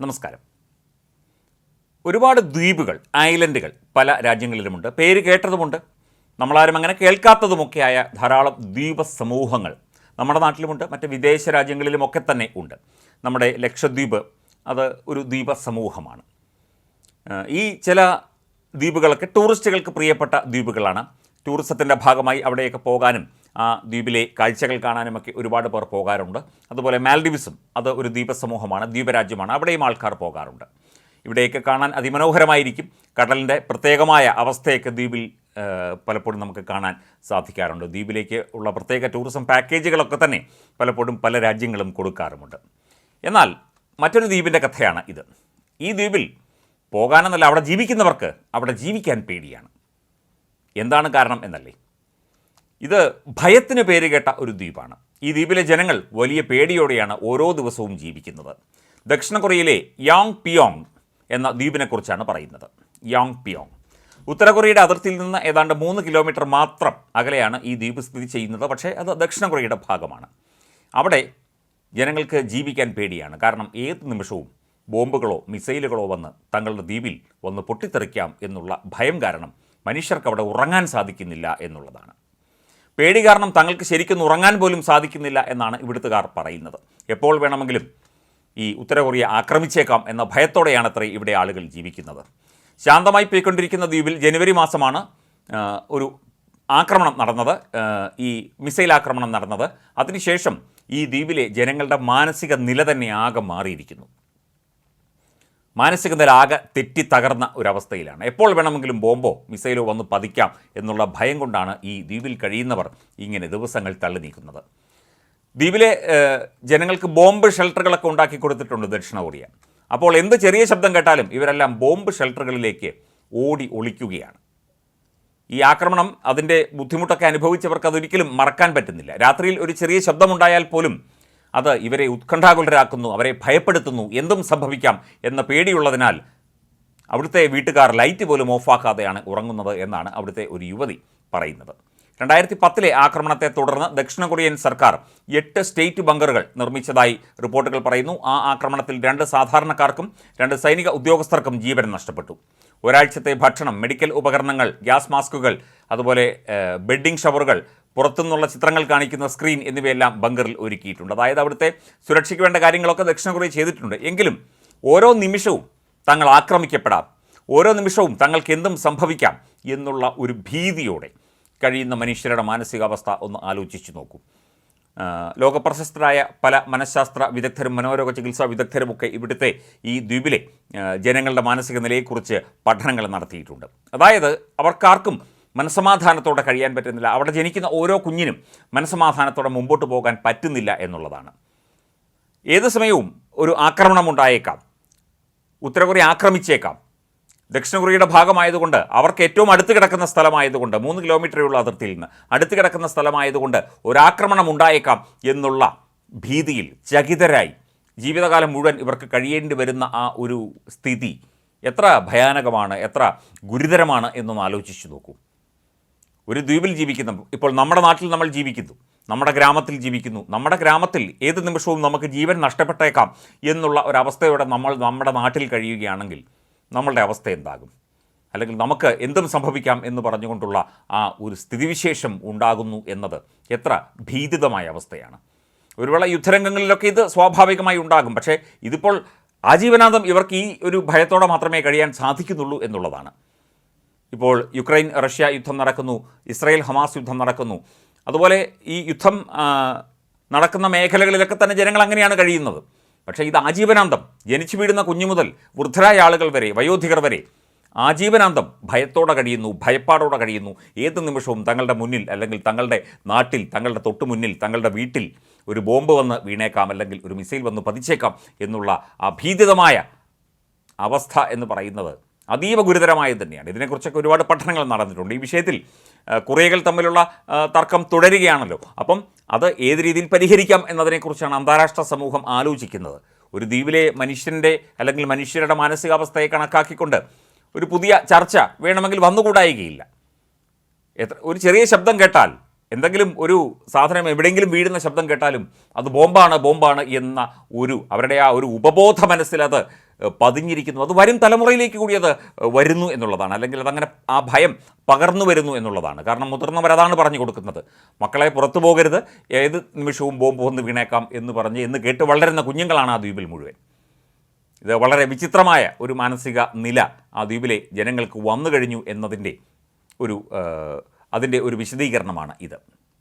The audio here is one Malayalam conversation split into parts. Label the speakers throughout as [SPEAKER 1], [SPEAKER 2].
[SPEAKER 1] നമസ്കാരം. ഒരുപാട് ദ്വീപുകൾ ഐലൻഡുകൾ പല രാജ്യങ്ങളിലുമുണ്ട്. പേര് കേട്ടതുമുണ്ട്. നമ്മളാരും അങ്ങനെ കേൾക്കാത്തതുമൊക്കെയായ ധാരാളം ദ്വീപ സമൂഹങ്ങൾ നമ്മുടെ നാട്ടിലുമുണ്ട്. മറ്റ് വിദേശ രാജ്യങ്ങളിലുമൊക്കെ തന്നെ ഉണ്ട്. നമ്മുടെ ലക്ഷദ്വീപ് അത് ഒരു ദ്വീപ സമൂഹമാണ്. ഈ ചില ദ്വീപുകളൊക്കെ ടൂറിസ്റ്റുകൾക്ക് പ്രിയപ്പെട്ട ദ്വീപുകളാണ്. ടൂറിസത്തിന്റെ ഭാഗമായി അവിടെയൊക്കെ പോകാനും ആ ദ്വീപിലെ കാഴ്ചകൾ കാണാനുമൊക്കെ ഒരുപാട് പേർ പോകാറുണ്ട്. അതുപോലെ മാൽഡീവ്സും അത് ഒരു ദ്വീപസമൂഹമാണ് ദ്വീപരാജ്യമാണ്. അവിടെയും ആൾക്കാർ പോകാറുണ്ട്. ഇവിടെയൊക്കെ കാണാൻ അതിമനോഹരമായിരിക്കും. കടലിന്റെ പ്രത്യേകമായ അവസ്ഥയൊക്കെ ദ്വീപിൽ പലപ്പോഴും നമുക്ക് കാണാൻ സാധിക്കാറുണ്ട്. ദ്വീപിലേക്ക് ഉള്ള പ്രത്യേക ടൂറിസം പാക്കേജുകളൊക്കെ തന്നെ പലപ്പോഴും പല രാജ്യങ്ങളും കൊടുക്കാറുമുണ്ട്. എന്നാൽ മറ്റൊരു ദ്വീപിന്റെ കഥയാണ് ഇത്. ഈ ദ്വീപിൽ പോകാനെന്നല്ല അവിടെ ജീവിക്കുന്നവർക്ക് അവിടെ ജീവിക്കാൻ പേടിയാണ്. എന്താണ് കാരണം എന്നല്ലേ? ഇത് ഭയത്തിന് പേരുകേട്ട ഒരു ദ്വീപാണ്. ഈ ദ്വീപിലെ ജനങ്ങൾ വലിയ പേടിയോടെയാണ് ഓരോ ദിവസവും ജീവിക്കുന്നത്. ദക്ഷിണ കൊറിയയിലെ യാങ് പിയോങ് എന്ന ദ്വീപിനെക്കുറിച്ചാണ് പറയുന്നത്. യാങ് പിയോങ് ഉത്തര കൊറിയയുടെ അതിർത്തിയിൽ നിന്ന് ഏതാണ്ട് മൂന്ന് കിലോമീറ്റർ മാത്രം അകലെയാണ് ഈ ദ്വീപ് സ്ഥിതി ചെയ്യുന്നത്. പക്ഷേ അത് ദക്ഷിണ കൊറിയയുടെ ഭാഗമാണ്. അവിടെ ജനങ്ങൾക്ക് ജീവിക്കാൻ പേടിയാണ്. കാരണം ഏത് നിമിഷവും ബോംബുകളോ മിസൈലുകളോ വന്ന് തങ്ങളുടെ ദ്വീപിൽ വന്ന് പൊട്ടിത്തെറിക്കാം എന്നുള്ള ഭയം കാരണം മനുഷ്യർക്ക് അവിടെ ഉറങ്ങാൻ സാധിക്കുന്നില്ല എന്നുള്ളതാണ്. പേടി കാരണം തങ്ങൾക്ക് ശരിക്കും ഉറങ്ങാൻ പോലും സാധിക്കുന്നില്ല എന്നാണ് ഇവിടുത്തുകാർ പറയുന്നത്. എപ്പോൾ വേണമെങ്കിലും ഈ ഉത്തര കൊറിയ ആക്രമിച്ചേക്കാം എന്ന ഭയത്തോടെയാണ് അത്രേ ഇവിടെ ആളുകൾ ജീവിക്കുന്നത്. ശാന്തമായി പോയിക്കൊണ്ടിരിക്കുന്ന ദ്വീപിൽ ജനുവരി മാസമാണ് ഒരു ആക്രമണം നടന്നത് ഈ മിസൈൽ ആക്രമണം നടന്നത്. അതിനുശേഷം ഈ ദ്വീപിലെ ജനങ്ങളുടെ മാനസിക നില തന്നെ ആകെ മാറിയിരിക്കുന്നു. മാനസിക നില ആകെ തെറ്റി തകർന്ന ഒരവസ്ഥയിലാണ്. എപ്പോൾ വേണമെങ്കിലും ബോംബോ മിസൈലോ വന്ന് പതിക്കാം എന്നുള്ള ഭയം കൊണ്ടാണ് ഈ ദ്വീപിൽ കഴിയുന്നവർ ഇങ്ങനെ ദിവസങ്ങൾ തള്ളി നീക്കുന്നത്. ദ്വീപിലെ ജനങ്ങൾക്ക് ബോംബ് ഷെൽട്ടറുകളൊക്കെ ഉണ്ടാക്കി കൊടുത്തിട്ടുണ്ട് ദക്ഷിണ കൊറിയ. അപ്പോൾ എന്ത് ചെറിയ ശബ്ദം കേട്ടാലും ഇവരെല്ലാം ബോംബ് ഷെൽട്ടറുകളിലേക്ക് ഓടി ഒളിക്കുകയാണ്. ഈ ആക്രമണം അതിന്റെ ബുദ്ധിമുട്ടൊക്കെ അനുഭവിച്ചവർക്ക് അതൊരിക്കലും മറക്കാൻ പറ്റുന്നില്ല. രാത്രിയിൽ ഒരു ചെറിയ ശബ്ദമുണ്ടായാൽ പോലും അത് ഇവരെ ഉത്കണ്ഠാകുലരാക്കുന്നു അവരെ ഭയപ്പെടുത്തുന്നു എന്തും സംഭവിക്കാം എന്ന പേടിയുള്ളതിനാൽ അവിടുത്തെ വീട്ടുകാർ ലൈറ്റ് പോലും ഓഫാക്കാതെയാണ് ഉറങ്ങുന്നത് എന്നാണ് അവിടുത്തെ ഒരു യുവതി പറയുന്നത്. രണ്ടായിരത്തി പത്തിലെ ആക്രമണത്തെ തുടർന്ന് ദക്ഷിണ കൊറിയൻ സർക്കാർ എട്ട് സ്റ്റേറ്റ് ബങ്കറുകൾ നിർമ്മിച്ചതായി റിപ്പോർട്ടുകൾ പറയുന്നു. ആ ആക്രമണത്തിൽ രണ്ട് സാധാരണക്കാർക്കും രണ്ട് സൈനിക ഉദ്യോഗസ്ഥർക്കും ജീവൻ നഷ്ടപ്പെട്ടു. ഒരാഴ്ചത്തെ ഭക്ഷണം മെഡിക്കൽ ഉപകരണങ്ങൾ ഗ്യാസ് മാസ്കുകൾ അതുപോലെ ബെഡിംഗ് ഷവറുകൾ പുറത്തുനിന്നുള്ള ചിത്രങ്ങൾ കാണിക്കുന്ന സ്ക്രീൻ എന്നിവയെല്ലാം ബങ്കറിൽ ഒരുക്കിയിട്ടുണ്ട്. അതായത് അവിടുത്തെ സുരക്ഷയ്ക്ക് വേണ്ട കാര്യങ്ങളൊക്കെ ദക്ഷിണ കൊറിയ ചെയ്തിട്ടുണ്ട്. എങ്കിലും ഓരോ നിമിഷവും തങ്ങൾ ആക്രമിക്കപ്പെടാം. ഓരോ നിമിഷവും തങ്ങൾക്ക് എന്തും സംഭവിക്കാം എന്നുള്ള ഒരു ഭീതിയോടെ കഴിയുന്ന മനുഷ്യരുടെ മാനസികാവസ്ഥ ഒന്ന് ആലോചിച്ചു നോക്കൂ. ലോകപ്രശസ്തരായ പല മനഃശാസ്ത്ര വിദഗ്ധരും മനോരോഗ ചികിത്സാ വിദഗ്ധരുമൊക്കെ ഇവിടുത്തെ ഈ ദ്വീപിലെ ജനങ്ങളുടെ മാനസിക നിലയെക്കുറിച്ച് പഠനങ്ങൾ നടത്തിയിട്ടുണ്ട്. അതായത് അവർക്കാർക്കും മനസമാധാനത്തോടെ കഴിയാൻ പറ്റുന്നില്ല. അവിടെ ജനിക്കുന്ന ഓരോ കുഞ്ഞിനും മനസമാധാനത്തോടെ മുമ്പോട്ട് പോകാൻ പറ്റുന്നില്ല എന്നുള്ളതാണ്. ഏത് സമയവും ഒരു ആക്രമണം ഉണ്ടായേക്കാം. ഉത്തരകൊറിയ ആക്രമിച്ചേക്കാം. ദക്ഷിണ കൊറിയയുടെ ഭാഗമായതുകൊണ്ട് അവർക്ക് ഏറ്റവും അടുത്ത് കിടക്കുന്ന സ്ഥലമായതുകൊണ്ട് മൂന്ന് കിലോമീറ്ററുള്ള അതിർത്തിയിൽ നിന്ന്. അടുത്ത് കിടക്കുന്ന സ്ഥലമായതുകൊണ്ട് ഒരാക്രമണം ഉണ്ടായേക്കാം എന്നുള്ള ഭീതിയിൽ ചകിതരായി ജീവിതകാലം മുഴുവൻ ഇവർക്ക് കഴിയേണ്ടി വരുന്ന ആ ഒരു സ്ഥിതി എത്ര ഭയാനകമാണ് എത്ര ഗുരുതരമാണ് എന്നൊന്ന് ആലോചിച്ചു നോക്കൂ. ഒരു ദ്വീപിൽ ജീവിക്കുന്ന ഇപ്പോൾ നമ്മുടെ നാട്ടിൽ നമ്മൾ ജീവിക്കുന്നു നമ്മുടെ ഗ്രാമത്തിൽ ജീവിക്കുന്നു നമ്മുടെ ഗ്രാമത്തിൽ ഏത് നിമിഷവും നമുക്ക് ജീവൻ നഷ്ടപ്പെട്ടേക്കാം എന്നുള്ള ഒരവസ്ഥയോടെ നമ്മൾ നമ്മുടെ നാട്ടിൽ കഴിയുകയാണെങ്കിൽ നമ്മളുടെ അവസ്ഥ എന്താകും? അല്ലെങ്കിൽ നമുക്ക് എന്തും സംഭവിക്കാം എന്ന് പറഞ്ഞുകൊണ്ടുള്ള ആ ഒരു സ്ഥിതിവിശേഷം ഉണ്ടാകുന്നു എന്നത് എത്ര ഭീതിതമായ അവസ്ഥയാണ്. ഒരു വേള യുദ്ധരംഗങ്ങളിലൊക്കെ ഇത് സ്വാഭാവികമായി ഉണ്ടാകും. പക്ഷേ ഇതിപ്പോൾ ആജീവനാന്തം ഇവർക്ക് ഈ ഒരു ഭയത്തോടെ മാത്രമേ കഴിയാൻ സാധിക്കുന്നുള്ളൂ എന്നുള്ളതാണ്. ഇപ്പോൾ യുക്രൈൻ റഷ്യ യുദ്ധം നടക്കുന്നു ഇസ്രായേൽ ഹമാസ് യുദ്ധം നടക്കുന്നു. അതുപോലെ ഈ യുദ്ധം നടക്കുന്ന മേഖലകളിലൊക്കെ തന്നെ ജനങ്ങൾ അങ്ങനെയാണ് കഴിയുന്നത്. പക്ഷേ ഇത് ആജീവനാന്തം. ജനിച്ചു വീഴുന്ന കുഞ്ഞു മുതൽ വൃദ്ധരായ ആളുകൾ വരെ വയോധികർ വരെ ആജീവനാന്തം. ഭയത്തോടെ കഴിയുന്നു ഭയപ്പാടോടെ കഴിയുന്നു. ഏത് നിമിഷവും തങ്ങളുടെ മുന്നിൽ അല്ലെങ്കിൽ തങ്ങളുടെ നാട്ടിൽ തങ്ങളുടെ തൊട്ടു മുന്നിൽ തങ്ങളുടെ വീട്ടിൽ ഒരു ബോംബ് വന്ന് വീണേക്കാം അല്ലെങ്കിൽ ഒരു മിസൈൽ വന്ന് പതിച്ചേക്കാം എന്നുള്ള അഭീതിതമായ അവസ്ഥ എന്ന് പറയുന്നത് അതീവ ഗുരുതരമായത് തന്നെയാണ്. ഇതിനെക്കുറിച്ചൊക്കെ ഒരുപാട് പഠനങ്ങൾ നടന്നിട്ടുണ്ട്. ഈ വിഷയത്തിൽ കുറേകൾ തമ്മിലുള്ള തർക്കം തുടരുകയാണല്ലോ. അപ്പം അത് ഏത് രീതിയിൽ പരിഹരിക്കാം എന്നതിനെക്കുറിച്ചാണ് അന്താരാഷ്ട്ര സമൂഹം ആലോചിക്കുന്നത്. ഒരു ദ്വീപിലെ മനുഷ്യന്റെ അല്ലെങ്കിൽ മനുഷ്യരുടെ മാനസികാവസ്ഥയെ കണക്കാക്കിക്കൊണ്ട് ഒരു പുതിയ ചർച്ച വേണമെങ്കിൽ വന്നുകൂടായികയില്ല. എത്ര ഒരു ചെറിയ ശബ്ദം കേട്ടാൽ എന്തെങ്കിലും ഒരു സാധനം എവിടെയെങ്കിലും വീഴുന്ന ശബ്ദം കേട്ടാലും അത് ബോംബാണ് ബോംബാണ് എന്ന ഒരു അവരുടെ ആ ഒരു ഉപബോധ മനസ്സിൽ അത് പതിഞ്ഞിരിക്കുന്നു. അത് വരും തലമുറയിലേക്ക് കൂടി അത് വരുന്നു എന്നുള്ളതാണ്. അല്ലെങ്കിൽ അതങ്ങനെ ആ ഭയം പകർന്നു വരുന്നു എന്നുള്ളതാണ്. കാരണം മുതിർന്നവരതാണ് പറഞ്ഞു കൊടുക്കുന്നത്. മക്കളെ പുറത്തു പോകരുത്. ഏത് നിമിഷവും ബോംബ് വന്ന് വീണേക്കാം എന്ന് പറഞ്ഞ് എന്ന് കേട്ട് വളരുന്ന കുഞ്ഞുങ്ങളാണ് ആ ദ്വീപിൽ മുഴുവൻ. ഇത് വളരെ വിചിത്രമായ ഒരു മാനസിക നില ആ ദ്വീപിലെ ജനങ്ങൾക്ക് വന്നു കഴിഞ്ഞു എന്നതിന്റെ ഒരു അതിന്റെ ഒരു വിശദീകരണമാണ് ഇത്.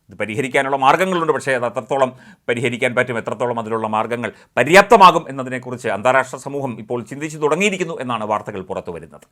[SPEAKER 1] ഇത് പരിഹരിക്കാനുള്ള മാർഗങ്ങളുണ്ട് പക്ഷേ അത് അത്രത്തോളം പരിഹരിക്കാൻ പറ്റും എത്രത്തോളം അതിലുള്ള മാർഗങ്ങൾ പര്യാപ്തമാകും എന്നതിനെക്കുറിച്ച് അന്താരാഷ്ട്ര സമൂഹം ഇപ്പോൾ ചിന്തിച്ചു തുടങ്ങിയിരിക്കുന്നു എന്നാണ് വാർത്തകൾ പുറത്തു വരുന്നത്